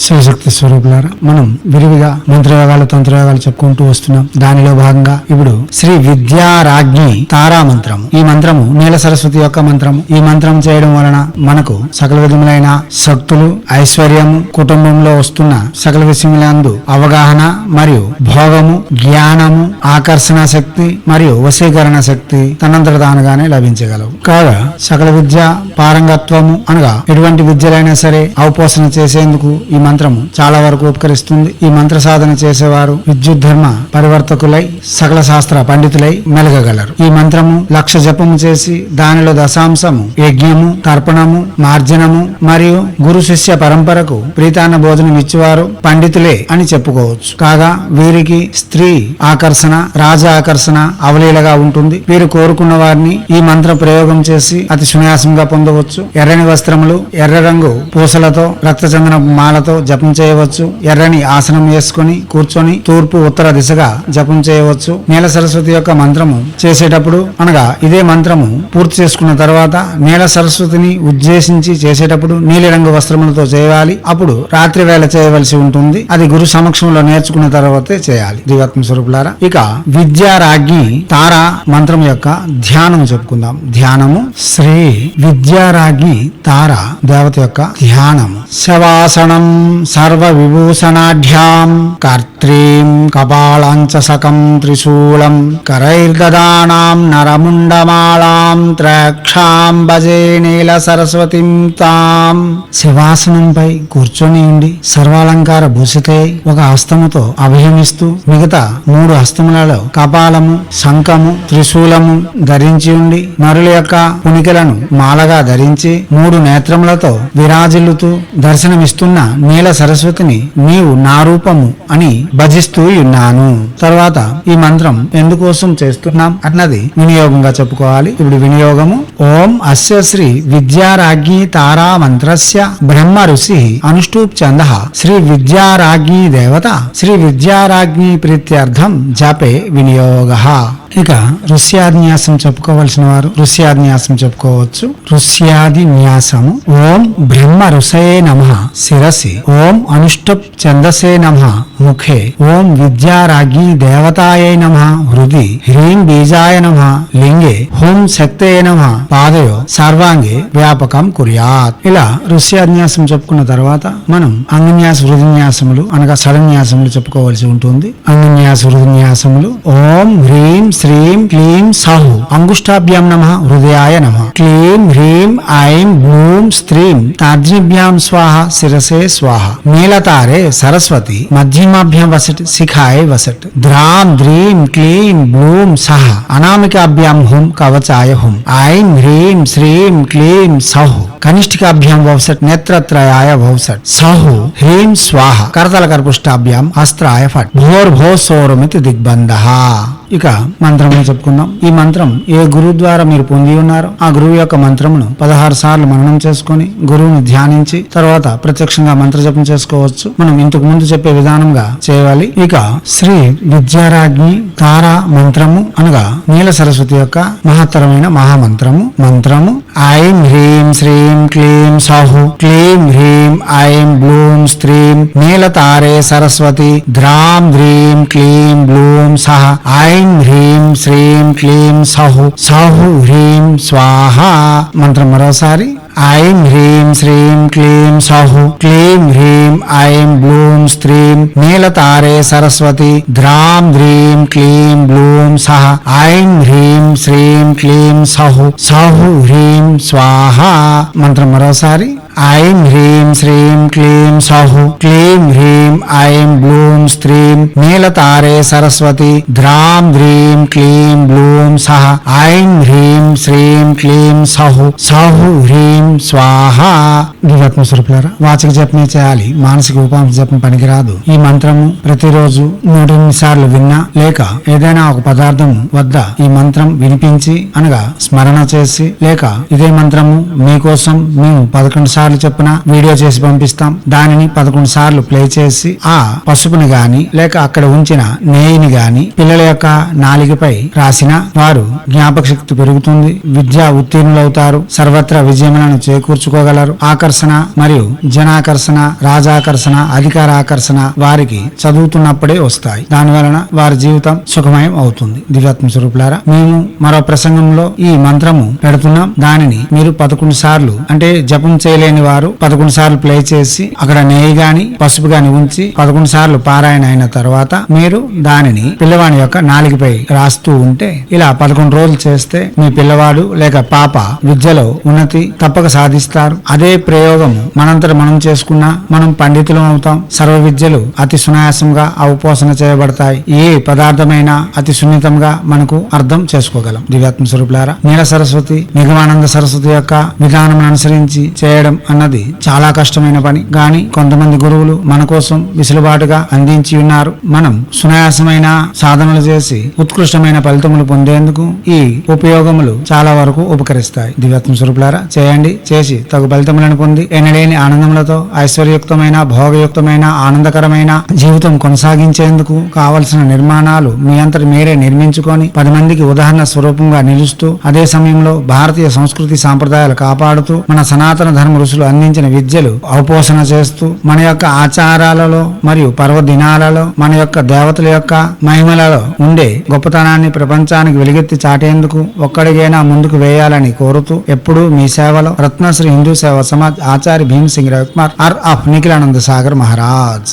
శివశక్తి స్వరూపులారా మనం విరివిగా మంత్రయోగాలు తంత్రయోగాలు చెప్పుకుంటూ వస్తున్నాం. దానిలో భాగంగా ఇప్పుడు శ్రీ విద్యారాజ్ఞి తారా మంత్రం ఈ మంత్రము నీల సరస్వతి యొక్క మంత్రము. ఈ మంత్రం చేయడం వలన మనకు సకల విధములైన శక్తులు ఐశ్వర్యము కుటుంబంలో వస్తున్న సకల విషయములందు అవగాహన మరియు భోగము జ్ఞానము ఆకర్షణ శక్తి మరియు వశీకరణ శక్తి తనంతట తానుగానే లభించగలవు. కాగా సకల విద్య పారంగత్వము అనగా ఎటువంటి విద్యలైనా సరే అవపోసన చేసేందుకు ఈ మంత్రము చాలా వరకు ఉపకరిస్తుంది. ఈ మంత్ర సాధన చేసేవారు విద్యుత్ ధర్మ పరివర్తకులై సకల శాస్త్ర పండితులై మెలగగలరు. ఈ మంత్రము లక్ష జపము చేసి దానిలో దశాంశము యజ్ఞము తర్పణము మార్జనము మరియు గురు శిష్య పరంపరకు ప్రీతాన్న భోజనం ఇచ్చేవారు పండితులే అని చెప్పుకోవచ్చు. కాగా వీరికి స్త్రీ ఆకర్షణ రాజ ఆకర్షణ అవలీలగా ఉంటుంది. వీరు కోరుకున్న వారిని ఈ మంత్ర ప్రయోగం చేసి అతి సునాయాసంగా పొందవచ్చు. ఎర్రని వస్త్రములు ఎర్ర రంగు పూసలతో రక్తచందన మాలతో జపం చేయవచ్చు. ఎర్రని ఆసనం వేసుకొని కూర్చొని తూర్పు ఉత్తర దిశగా జపం చేయవచ్చు. నీల సరస్వతి యొక్క మంత్రము చేసేటప్పుడు అనగా ఇదే మంత్రము పూర్తి చేసుకున్న తర్వాత నీల సరస్వతిని ఉద్దేశించి చేసేటప్పుడు నీలిరంగు వస్త్రములతో చేయాలి. అప్పుడు రాత్రి వేళ చేయవలసి ఉంటుంది. అది గురు సమక్షంలో నేర్చుకున్న తర్వాతే చేయాలి. దివాత్మ స్వరూపులారా ఇక విద్యారాజ్ఞి తారా మంత్రం యొక్క ధ్యానం చెప్పుకుందాం. ధ్యానము శ్రీ విద్యారాజ్ఞి తార దేవత యొక్క ధ్యానము. శవాసనం సర్వ విభూషణాఢ్యాం కర్త్రీం కపాళాంచ సకం త్రిశూలం కరైర్గదానాం నరముండమాళాం త్రక్షాం భజే నీల సరస్వతిం తాం శివాసనంపై కూర్చొని ఉండి సర్వాలంకార భూషితే ఒక హస్తముతో అభిహమిస్తూ మిగతా మూడు హస్తములలో కపాలము శంఖము త్రిశూలము ధరించి ఉండి నరుల యొక్క పునికలను మాలగా ధరించి మూడు నేత్రములతో విరాజిల్లుతూ దర్శనమిస్తున్న నీల సరస్వతిని నీవు నా రూపము అని భజిస్తూ ఉన్నాను. తర్వాత ఈ మంత్రం ఎందుకోసం చేస్తున్నాం అన్నది వినియోగంగా చెప్పుకోవాలి. ఇప్పుడు వినియోగము. ఓం అస్య శ్రీ విద్యారాజ్ఞి తారా మంత్రస్య బ్రహ్మ ఋషి అనుష్ఠూప్ చంద శ్రీ విద్యారాజ్ఞి దేవత శ్రీ విద్యారాజ్ఞి ప్రీత్యర్థం జపే వినియోగ. ఇక ఋష్యాదిన్యాసం చెప్పుకోవలసిన వారు ఋష్యాదిన్యాసం చెప్పుకోవచ్చు. ఋష్యాది న్యాసము ఓం బ్రహ్మ ఋషయే నమ శిరసి. ఓం అనుష్ఠప్ ఛందసే నమ ముఖే. ఓం విద్యారాజ్ఞి దేవతాయై నమ హృది. హ్రీం బీజాయ నమ లింగే. హోం శక్తే నమ పాదయో సర్వాంగే వ్యాపకం కుర్యాత్. ఇలా ఋష్యాన్యాసం చెప్పుకున్న తర్వాత మనం అంగన్యాస హృదన్యాసములు అనగా సడన్యాసములు చెప్పుకోవలసి ఉంటుంది. అంగన్యాస హృదన్యాసములు. ఓం హ్రీం శ్రీం క్లీం సాహు అంగుష్టాభ్యాం నమ హృదయాయ నమ. క్లీం హ్రీం ఐం భూం స్త్రీం తార్జనిభ్యాం స్వాహ శిరసే స్వాహ. నీలతారే సరస్వతి మధ్యమాభ్యాం వసట్ శిఖాయ వసట్ ద్రాం ద్రీం క్లీం బ్లూం సహ. అనామికాభ్యాం హుం కవచాయ హుం. ఐం హ్రీం శ్రీం క్లీం సహు. కనిష్ఠికాభ్యాం వౌసట్ నేత్రత్రయాయ వౌసట్ సహు హ్రీం స్వాహ కరతల కర్పుష్టాభ్యాం అస్త్రాయ ఫట్. భోర్భో సోరమితి దిగ్బంధ. ఇక మంత్రములు చెప్పుకుందాం. ఈ మంత్రం ఏ గురువు ద్వారా మీరు పొంది ఉన్నారో ఆ గురువు యొక్క మంత్రమును పదహారు సార్లు మననం చేసుకొని గురువుని ధ్యానించి తర్వాత ప్రత్యక్షంగా మంత్ర జపం చేసుకోవచ్చు. మనం ఇంతకు ముందు చెప్పే విధానంగా చేయాలి. ఇక శ్రీ విద్యారాజ్ఞి తారా మంత్రము అనగా నీల సరస్వతి యొక్క మహత్తరమైన మహామంత్రము మంత్రము ఐం హ్రీం శ్రీం క్లీం సాహు క్లీం హ్రీం ఐం బ్లూం స్త్రీం నీలతారే సరస్వతి ధ్రాం హ్రీం క్లీం బ్లూం సహ ఐం హ్రీం శ్రీం క్లీం సహు సహు హ్రీం స్వాహ మంత్రం మరోసారి ఐం హ్రీం శ్రీం క్లీం సహు క్లీం హ్రీం నీలతారే సరస్వతి. ధ్రాం హ్రీం క్లీం బ్లూం సహ. ఐం హ్రీం శ్రీం క్లీం సహు. సహు హ్రీం స్వాహ. మంత్రం మరోసారి. ఐం హ్రీం శ్రీం క్లీం సహు క్లీం హ్రీం ఐం బ్లూం స్త్రీం నీలతారే సరస్వతి ధ్రాం హ్రీం క్లీం బ్లూం సహ ఐం హ్రీం శ్రీం క్లీం సహు సహు హ్రీం స్వాహ దివాత్మ స్వరూపులారా వాచక జపమే చేయాలి? మానసిక ఉపాంశ జపం పనికిరాదు. ఈ మంత్రము ప్రతిరోజు నూట సార్లు విన్నా లేక ఏదైనా ఒక పదార్థం వద్ద ఈ మంత్రం వినిపించి అనగా స్మరణ చేసి లేక ఇదే మంత్రము మీకోసం మేము పదకొండు సార్లు చెప్పిన వీడియో చేసి పంపిస్తాం. దానిని పదకొండు సార్లు ప్లే చేసి ఆ పసుపుని గాని లేక అక్కడ ఉంచిన నేయిని గాని పిల్లల యొక్క నాలికపై రాసిన వారు జ్ఞాపక శక్తి పెరుగుతుంది. విద్యా ఉత్తీర్ణులవుతారు. సర్వత్రా విజయములను చేకూర్చుకోగలరు. ఆకర్షణ మరియు జనాకర్షణ రాజాకర్షణ అధికార ఆకర్షణ వారికి చదువుతున్నప్పుడే వస్తాయి. దాని వలన వారి జీవితం సుఖమయం అవుతుంది. దివ్యాత్మ స్వరూపులారా మేము మరో ప్రసంగంలో ఈ మంత్రము పెడుతున్నాం. దానిని మీరు పదకొండు సార్లు అంటే జపం చేయలేని వారు పదకొండు సార్లు ప్లే చేసి అక్కడ నెయ్యి గాని పసుపు గాని ఉంచి పదకొండు సార్లు పారాయణ అయిన తర్వాత మీరు దానిని పిల్లవాడి యొక్క నాలుగుపై రాస్తూ ఉంటే ఇలా పదకొండు రోజులు చేస్తే మీ పిల్లవాడు లేక పాప విద్యలో ఉన్నతి తప్పక సాధిస్తారు. అదే ప్రయోగం మనంతట మనం చేసుకున్నా మనం పండితులం అవుతాం. సర్వ విద్యలు అతి సునాయాసంగా అవపోసన చేయబడతాయి. ఏ పదార్థమైనా అతి సున్నితంగా మనకు అర్థం చేసుకోగలం. దివ్యాత్మ స్వరూపులారా నీల సరస్వతి నిగమానంద సరస్వతి యొక్క విధానం అనుసరించి చేయడం అన్నది చాలా కష్టమైన పని. గాని కొంతమంది గురువులు మన కోసం విసులుబాటుగా అందించి ఉన్నారు. మనం సునాయాసమైన సాధనలు చేసి ఉత్కృష్టమైన ఫలితములు పొందేందుకు ఈ ఉపయోగములు చాలా వరకు ఉపకరిస్తాయి. దివ్యాత్మ స్వరూపులారా చేయండి. చేసి తగు ఫలితములను పొంది ఎనలేని ఆనందములతో ఐశ్వర్యయుక్తమైన భోగయుక్తమైన ఆనందకరమైన జీవితం కొనసాగించేందుకు కావలసిన నిర్మాణాలు మీ అంతటి మీరే నిర్మించుకొని పది మందికి ఉదాహరణ స్వరూపంగా నిలుస్తూ అదే సమయంలో భారతీయ సంస్కృతి సాంప్రదాయాలు కాపాడుతూ మన సనాతన ధర్మ ఋషులు అందించిన విద్యలు అవపోసన చేస్తూ మన యొక్క ఆచారాలలో మరియు పర్వదినాలలో మన యొక్క దేవతల యొక్క మహిమలలో ఉండే గొప్పతనాన్ని ప్రపంచానికి వెలుగెత్తి చాటేందుకు ఒక్కడిగైనా ముందుకు వేయాలని కోరుతూ ఎప్పుడూ మీ సేవలో రత్నశ్రీ హిందూ సేవ సమాజ్ ఆచార్య భీమ్ సింగ్ రవికుమార్ ఆర్ ఆఫ్ నిఖిలానంద సాగర్ మహారాజ్.